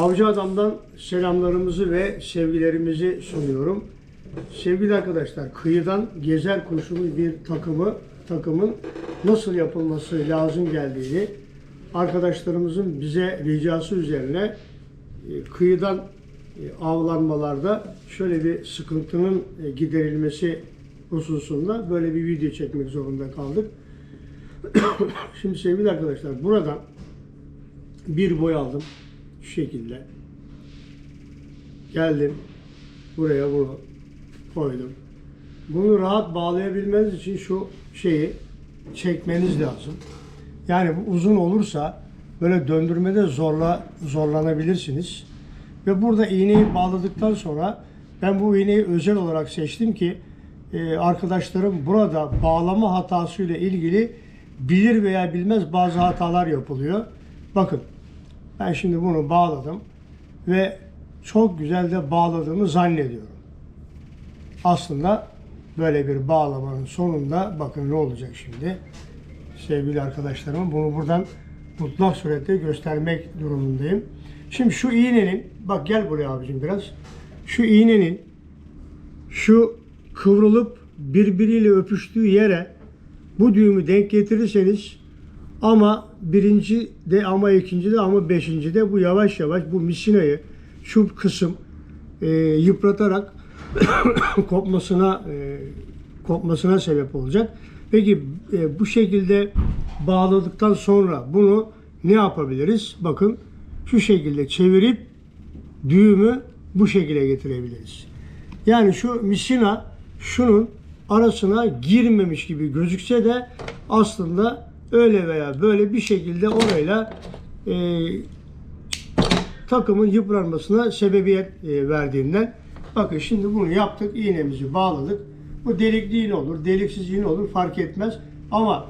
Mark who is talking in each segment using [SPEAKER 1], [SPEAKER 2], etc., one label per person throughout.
[SPEAKER 1] Avcı Adam'dan selamlarımızı ve sevgilerimizi sunuyorum. Sevgili arkadaşlar, kıyıdan gezer kurşunu bir takımı takımın nasıl yapılması lazım geldiğini arkadaşlarımızın bize ricası üzerine e, kıyıdan e, avlanmalarda şöyle bir sıkıntının e, giderilmesi hususunda böyle bir video çekmek zorunda kaldık. Şimdi sevgili arkadaşlar buradan bir boy aldım şu şekilde. Geldim buraya bunu koydum. Bunu rahat bağlayabilmeniz için şu şeyi çekmeniz lazım. Yani bu uzun olursa böyle döndürmede zorla zorlanabilirsiniz. Ve burada iğneyi bağladıktan sonra ben bu iğneyi özel olarak seçtim ki e, arkadaşlarım burada bağlama hatasıyla ilgili bilir veya bilmez bazı hatalar yapılıyor. Bakın ben şimdi bunu bağladım ve çok güzel de bağladığımı zannediyorum. Aslında böyle bir bağlamanın sonunda bakın ne olacak şimdi. Sevgili arkadaşlarım bunu buradan mutlak surette göstermek durumundayım. Şimdi şu iğnenin bak gel buraya abicim biraz. Şu iğnenin şu kıvrılıp birbiriyle öpüştüğü yere bu düğümü denk getirirseniz ama birinci de ama ikinci de ama beşinci de bu yavaş yavaş bu misinayı şu kısım e, yıpratarak kopmasına e, kopmasına sebep olacak. Peki e, bu şekilde bağladıktan sonra bunu ne yapabiliriz? Bakın şu şekilde çevirip düğümü bu şekilde getirebiliriz. Yani şu misina şunun arasına girmemiş gibi gözükse de aslında öyle veya böyle bir şekilde orayla e, takımın yıpranmasına sebebiyet e, verdiğinden bakın şimdi bunu yaptık iğnemizi bağladık bu delikli iğne olur deliksiz iğne olur fark etmez ama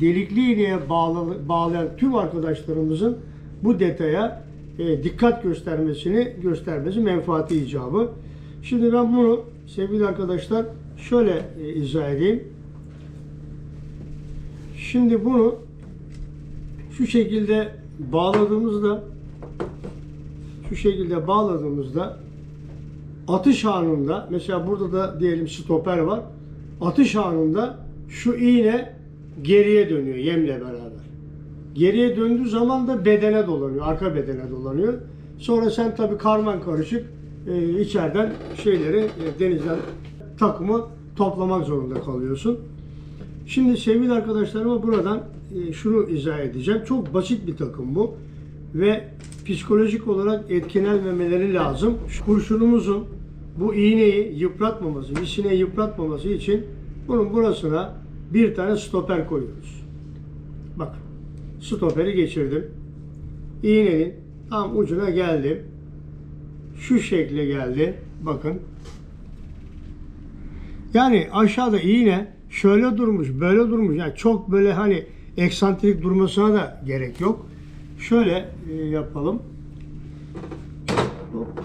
[SPEAKER 1] delikli iğneye bağlı, bağlayan tüm arkadaşlarımızın bu detaya e, dikkat göstermesini göstermesi menfaati icabı. Şimdi ben bunu sevgili arkadaşlar şöyle e, izah edeyim. Şimdi bunu şu şekilde bağladığımızda şu şekilde bağladığımızda atış anında mesela burada da diyelim stoper var. Atış anında şu iğne geriye dönüyor yemle beraber. Geriye döndüğü zaman da bedene dolanıyor, arka bedene dolanıyor. Sonra sen tabii karman karışık e, içeriden şeyleri e, denizden takımı toplamak zorunda kalıyorsun. Şimdi sevgili arkadaşlarıma buradan e, şunu izah edeceğim. Çok basit bir takım bu ve psikolojik olarak etkilenmemeleri lazım. Şu Kurşunumuzun bu iğneyi yıpratmaması, misine yıpratmaması için bunun burasına bir tane stoper koyuyoruz. Bak, stoperi geçirdim. İğnenin tam ucuna geldim. Şu şekle geldi. Bakın. Yani aşağıda iğne şöyle durmuş, böyle durmuş. Yani çok böyle hani eksantrik durmasına da gerek yok. Şöyle e, yapalım. Hop.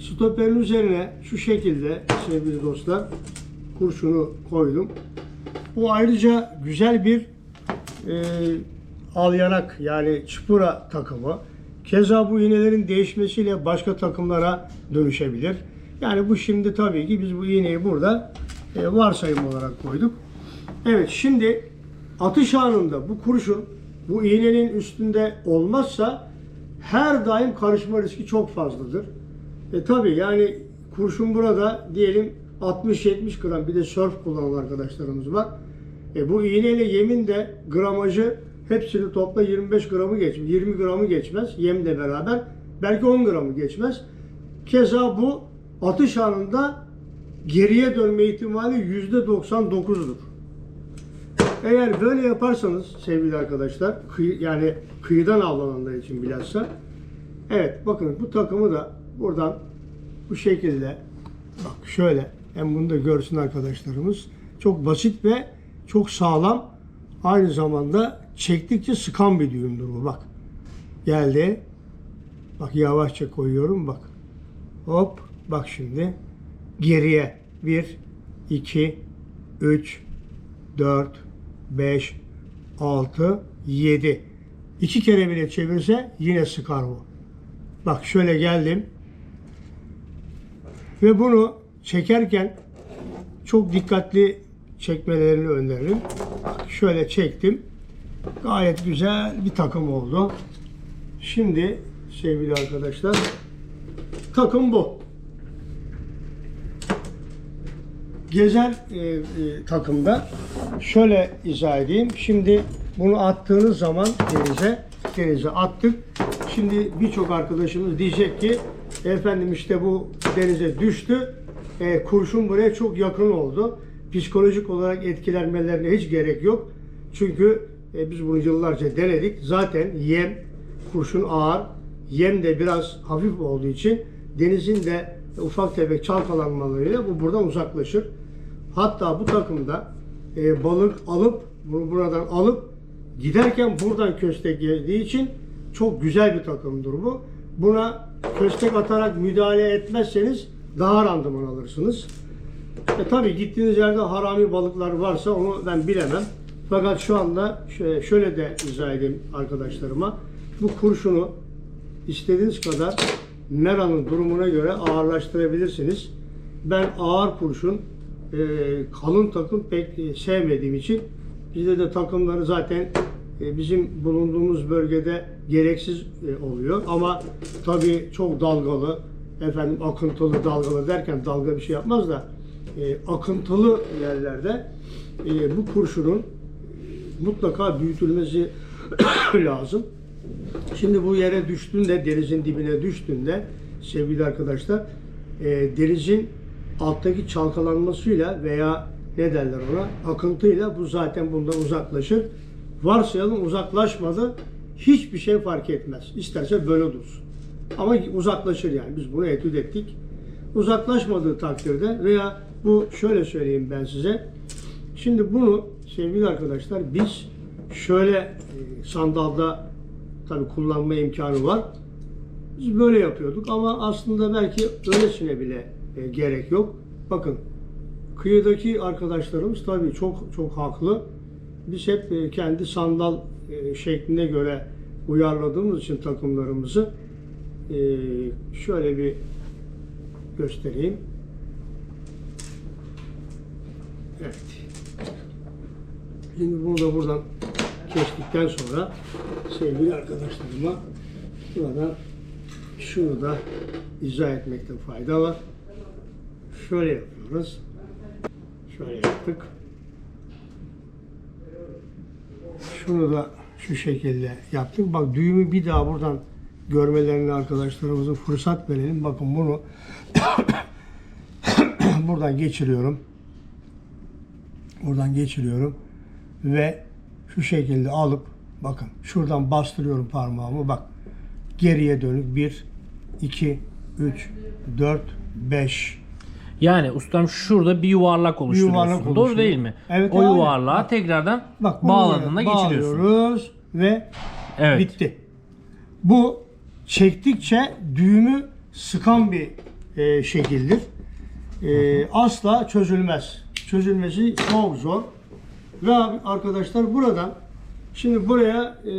[SPEAKER 1] Stoperin üzerine şu şekilde sevgili dostlar kurşunu koydum. Bu ayrıca güzel bir e, al yanak yani çipura takımı. Keza bu iğnelerin değişmesiyle başka takımlara dönüşebilir. Yani bu şimdi tabii ki biz bu iğneyi burada e, varsayım olarak koyduk. Evet şimdi atış anında bu kurşun bu iğnenin üstünde olmazsa her daim karışma riski çok fazladır. E tabii yani kurşun burada diyelim 60-70 gram bir de sörf kullanan arkadaşlarımız var. E bu iğneyle yemin de gramajı hepsini topla 25 gramı geç, 20 gramı geçmez yemle beraber. Belki 10 gramı geçmez. Keza bu atış anında geriye dönme ihtimali %99'dur. Eğer böyle yaparsanız sevgili arkadaşlar, kıyı, yani kıyıdan avlananlar için bilhassa, evet bakın bu takımı da buradan bu şekilde, bak şöyle, hem bunu da görsün arkadaşlarımız. Çok basit ve çok sağlam, aynı zamanda çektikçe sıkan bir düğümdür bu bak. Geldi, bak yavaşça koyuyorum bak. Hop, bak şimdi geriye 1, 2, 3, 4, 5, 6, 7. iki kere bile çevirse yine sıkar bu. Bak şöyle geldim. Ve bunu çekerken çok dikkatli çekmelerini öneririm. Bak şöyle çektim. Gayet güzel bir takım oldu. Şimdi sevgili arkadaşlar takım bu. Gezer e, e, takımda şöyle izah edeyim. Şimdi bunu attığınız zaman denize, denize attık. Şimdi birçok arkadaşımız diyecek ki efendim işte bu denize düştü. E, kurşun buraya çok yakın oldu. Psikolojik olarak etkilenmelerine hiç gerek yok. Çünkü e, biz bunu yıllarca denedik. Zaten yem, kurşun ağır, yem de biraz hafif olduğu için denizin de ufak tefek çalkalanmalarıyla bu buradan uzaklaşır. Hatta bu takımda e, balık alıp bunu buradan alıp giderken buradan köstek geldiği için çok güzel bir takımdır bu. Buna köstek atarak müdahale etmezseniz daha randıman alırsınız. E tabii gittiğiniz yerde harami balıklar varsa onu ben bilemem. Fakat şu anda şöyle de izah edeyim arkadaşlarıma. Bu kurşunu istediğiniz kadar meranın durumuna göre ağırlaştırabilirsiniz. Ben ağır kurşun, e, kalın takım pek e, sevmediğim için bizde de takımları zaten e, bizim bulunduğumuz bölgede gereksiz e, oluyor. Ama tabii çok dalgalı, efendim akıntılı dalgalı derken dalga bir şey yapmaz da e, akıntılı yerlerde e, bu kurşunun mutlaka büyütülmesi lazım. Şimdi bu yere düştüğünde, denizin dibine düştüğünde sevgili arkadaşlar e, denizin alttaki çalkalanmasıyla veya ne derler ona akıntıyla bu zaten bundan uzaklaşır. Varsayalım uzaklaşmadı hiçbir şey fark etmez. İsterse böyle dursun. Ama uzaklaşır yani biz bunu etüt ettik. Uzaklaşmadığı takdirde veya bu şöyle söyleyeyim ben size. Şimdi bunu sevgili arkadaşlar biz şöyle e, sandalda tabi kullanma imkanı var. Biz böyle yapıyorduk ama aslında belki öylesine bile e, gerek yok. Bakın kıyıdaki arkadaşlarımız tabii çok çok haklı. Biz hep e, kendi sandal e, şekline göre uyarladığımız için takımlarımızı e, şöyle bir göstereyim. Evet. Şimdi bunu da buradan kestikten sonra sevgili arkadaşlarıma burada şunu da izah etmekte fayda var. Şöyle yapıyoruz. Şöyle yaptık. Şunu da şu şekilde yaptık. Bak düğümü bir daha buradan görmelerini arkadaşlarımızın fırsat verelim. Bakın bunu buradan geçiriyorum. Buradan geçiriyorum ve şu şekilde alıp bakın şuradan bastırıyorum parmağımı bak geriye dönük 1 2 3 4 5
[SPEAKER 2] Yani ustam şurada bir yuvarlak oluşturuyorsun.
[SPEAKER 1] yuvarlak
[SPEAKER 2] Doğru değil mi?
[SPEAKER 1] Evet,
[SPEAKER 2] o
[SPEAKER 1] aynen.
[SPEAKER 2] yuvarlağı
[SPEAKER 1] Bak.
[SPEAKER 2] tekrardan
[SPEAKER 1] bak bunu
[SPEAKER 2] bağladığında geçiriyorsun.
[SPEAKER 1] bağlıyoruz ve
[SPEAKER 2] Evet.
[SPEAKER 1] bitti. Bu çektikçe düğümü sıkan bir e, şekildir. E, asla çözülmez. Çözülmesi çok zor. Ve abi arkadaşlar buradan şimdi buraya e,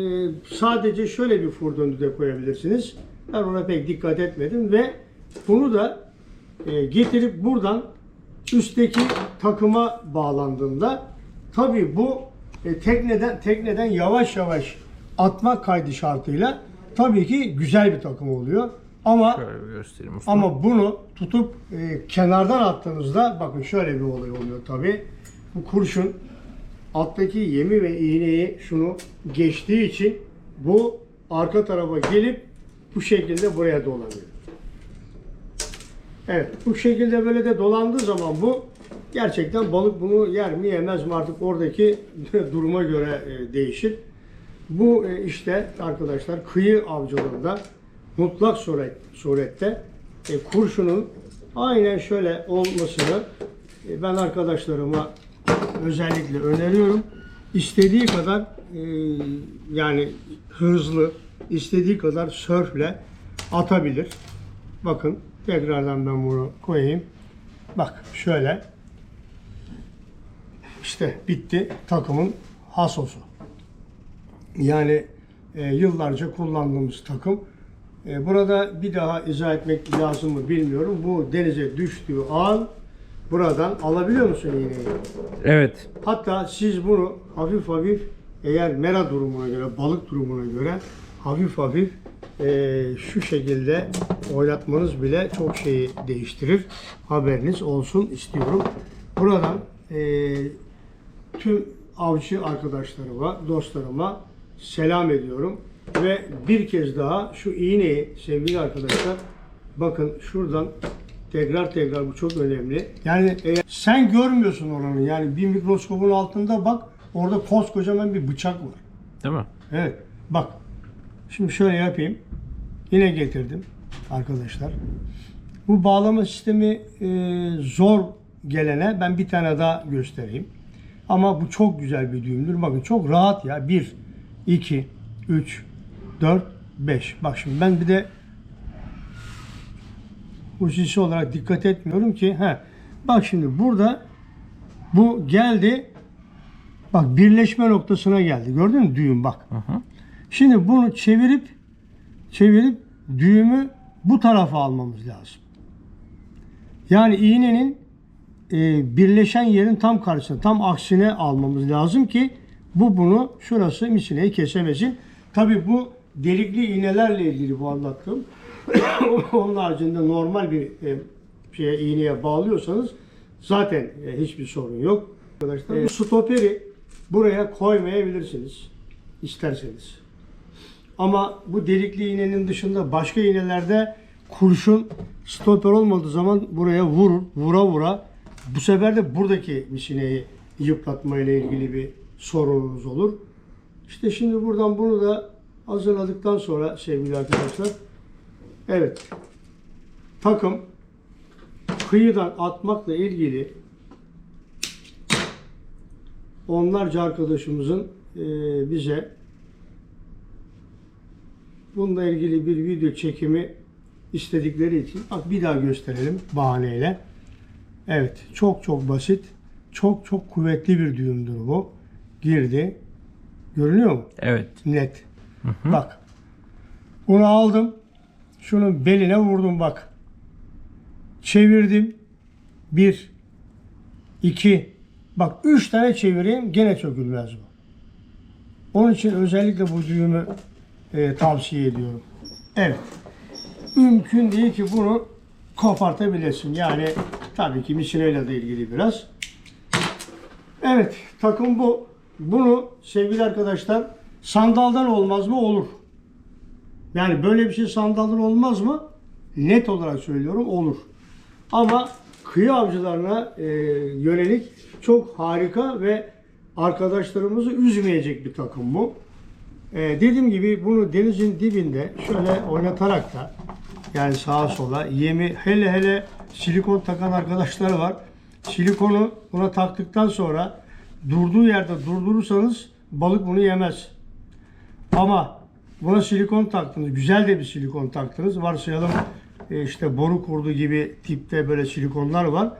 [SPEAKER 1] sadece şöyle bir fur döndü de koyabilirsiniz. Ben ona pek dikkat etmedim ve bunu da e, getirip buradan üstteki takıma bağlandığında tabii bu e, tekneden tekneden yavaş yavaş atmak kaydı şartıyla tabii ki güzel bir takım oluyor. Ama ama bunu tutup e, kenardan attığınızda bakın şöyle bir olay oluyor tabi. Bu kurşun alttaki yemi ve iğneyi şunu geçtiği için bu arka tarafa gelip bu şekilde buraya dolanıyor. Evet bu şekilde böyle de dolandığı zaman bu gerçekten balık bunu yer mi yemez mi artık oradaki duruma göre e, değişir. Bu e, işte arkadaşlar kıyı avcılığında mutlak suret, surette e, kurşunun aynen şöyle olmasını ben arkadaşlarıma özellikle öneriyorum. İstediği kadar yani hızlı, istediği kadar sörfle atabilir. Bakın tekrardan ben bunu koyayım. Bak şöyle. İşte bitti takımın hasosu. Yani e, yıllarca kullandığımız takım. E, burada bir daha izah etmek lazım mı bilmiyorum. Bu denize düştüğü an buradan alabiliyor musun iğneyi?
[SPEAKER 2] Evet.
[SPEAKER 1] Hatta siz bunu hafif hafif eğer mera durumuna göre, balık durumuna göre hafif hafif eee, şu şekilde oynatmanız bile çok şeyi değiştirir. Haberiniz olsun istiyorum. Buradan eee, tüm avcı arkadaşlarıma, dostlarıma selam ediyorum. Ve bir kez daha şu iğneyi sevgili arkadaşlar bakın şuradan tekrar tekrar bu çok önemli. Yani eğer sen görmüyorsun oranı yani bir mikroskopun altında bak orada koskocaman bir bıçak var.
[SPEAKER 2] Değil mi?
[SPEAKER 1] Evet bak şimdi şöyle yapayım. Yine getirdim arkadaşlar. Bu bağlama sistemi e, zor gelene ben bir tane daha göstereyim. Ama bu çok güzel bir düğümdür. Bakın çok rahat ya. 1, 2, 3, 4, 5. Bak şimdi ben bir de hususi olarak dikkat etmiyorum ki. He, bak şimdi burada bu geldi. Bak birleşme noktasına geldi. Gördün mü düğüm bak. Şimdi bunu çevirip çevirip düğümü bu tarafa almamız lazım. Yani iğnenin e, birleşen yerin tam karşısına, tam aksine almamız lazım ki bu bunu şurası misineyi kesemesin. Tabi bu delikli iğnelerle ilgili bu anlattığım. Onun haricinde normal bir e, şeye, iğneye bağlıyorsanız zaten e, hiçbir sorun yok. Arkadaşlar bu stoperi buraya koymayabilirsiniz isterseniz. Ama bu delikli iğnenin dışında başka iğnelerde kurşun stoper olmadığı zaman buraya vurur, vura vura. Bu sefer de buradaki misineyi yıpratma ile ilgili bir sorununuz olur. İşte şimdi buradan bunu da hazırladıktan sonra sevgili arkadaşlar. Evet. Takım kıyıdan atmakla ilgili onlarca arkadaşımızın bize bununla ilgili bir video çekimi istedikleri için bak bir daha gösterelim bahaneyle. Evet çok çok basit çok çok kuvvetli bir düğümdür bu. Girdi. Görünüyor mu?
[SPEAKER 2] Evet.
[SPEAKER 1] Net. Bak. Bunu aldım. Şunun beline vurdum bak. Çevirdim. Bir. iki. Bak üç tane çevireyim gene çökülmez bu. Onun için özellikle bu düğümü e, tavsiye ediyorum. Evet. Mümkün değil ki bunu kopartabilirsin. Yani tabii ki misineyle de ilgili biraz. Evet, takım bu. Bunu sevgili arkadaşlar sandaldan olmaz mı? Olur. Yani böyle bir şey sandaldan olmaz mı? Net olarak söylüyorum olur. Ama kıyı avcılarına e, yönelik çok harika ve arkadaşlarımızı üzmeyecek bir takım bu. E, dediğim gibi bunu denizin dibinde şöyle oynatarak da yani sağa sola yemi hele hele silikon takan arkadaşlar var. Silikonu buna taktıktan sonra durduğu yerde durdurursanız balık bunu yemez. Ama buna silikon taktınız. Güzel de bir silikon taktınız. Varsayalım e, işte boru kurdu gibi tipte böyle silikonlar var.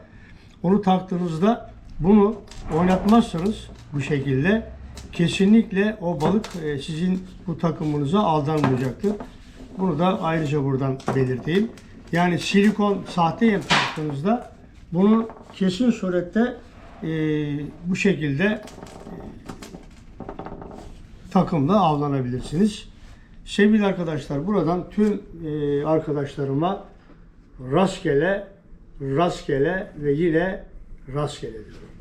[SPEAKER 1] Onu taktığınızda bunu oynatmazsanız bu şekilde kesinlikle o balık e, sizin bu takımınıza aldanmayacaktır. Bunu da ayrıca buradan belirteyim. Yani silikon sahte yem taktığınızda bunu kesin surette e, bu şekilde e, takımla avlanabilirsiniz. Sevgili arkadaşlar buradan tüm e, arkadaşlarıma rastgele, rastgele ve yine rastgele diyorum.